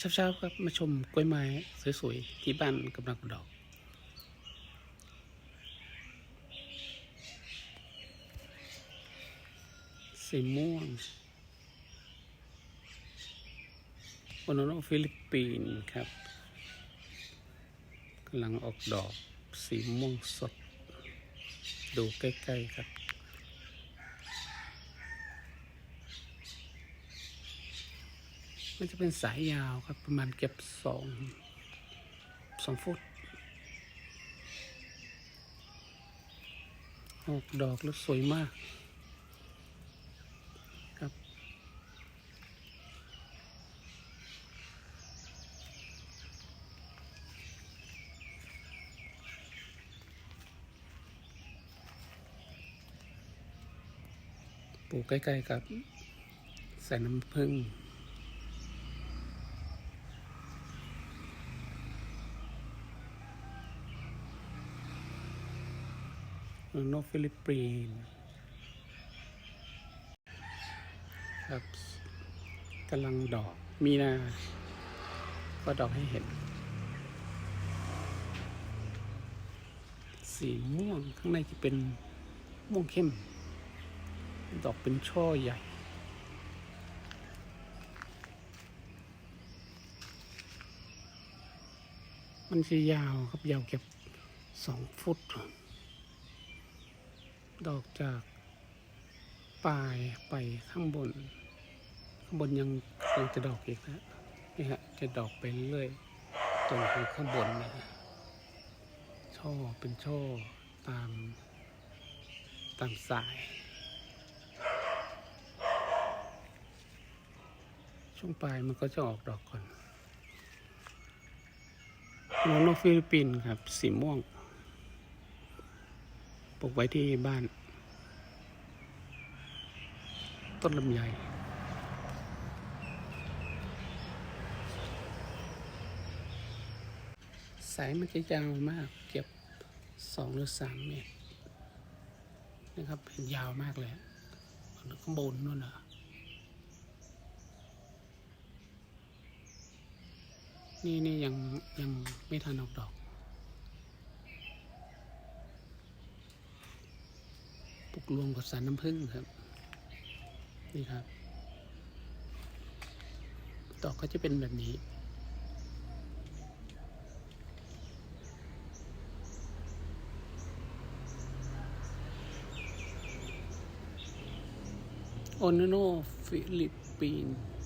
เช้าๆครับมาชมกล้วยไม้สวยๆ ที่บ้านกำลังดอก สีม่วงโอโนโนฟิลิปปินส์ครับกำลังออกดอกสีม่วงสด ดูใกล้ ๆ ครับ มันจะเป็นสายยาวครับ ประมาณเก็บสองสองฟุตออกดอกแล้วสวยมากครับปลูกใกล้ๆกับใส่น้ำผึ้ง นกฟิลิปปินส์ครับกำลังดอกมีนา ก็ดอกให้เห็น สีม่วงข้างในจะเป็นม่วงเข้ม ดอกเป็นช่อใหญ่มันจะยาวครับยาวเก็บสองฟุต ดอกจากปลายไปข้างบน ข้างบนยังยังจะดอกอีกนะนี่ฮะจะดอกไปเรื่อยตรงของข้างบนนะช่อเป็นช่อตามตามสาย ช่วงปลายมันก็จะออกดอกก่อนนกนกฟิลิปปินส์ครับสีม่วง ปลูกไว้ที่บ้าน ต้นลำไยสายมันจะยาวมาก เก็บสองหรือสามเมตรนะครับ เห็นยาวมากเลยข้างบนนู่นนะนี่นี่ยังยังไม่ทันออกดอก ปลุกรวมกับสารน้ำผึ้งครับ นี่ครับ ดอกก็จะเป็นแบบนี้ โอโนโนฟิลิปปินส์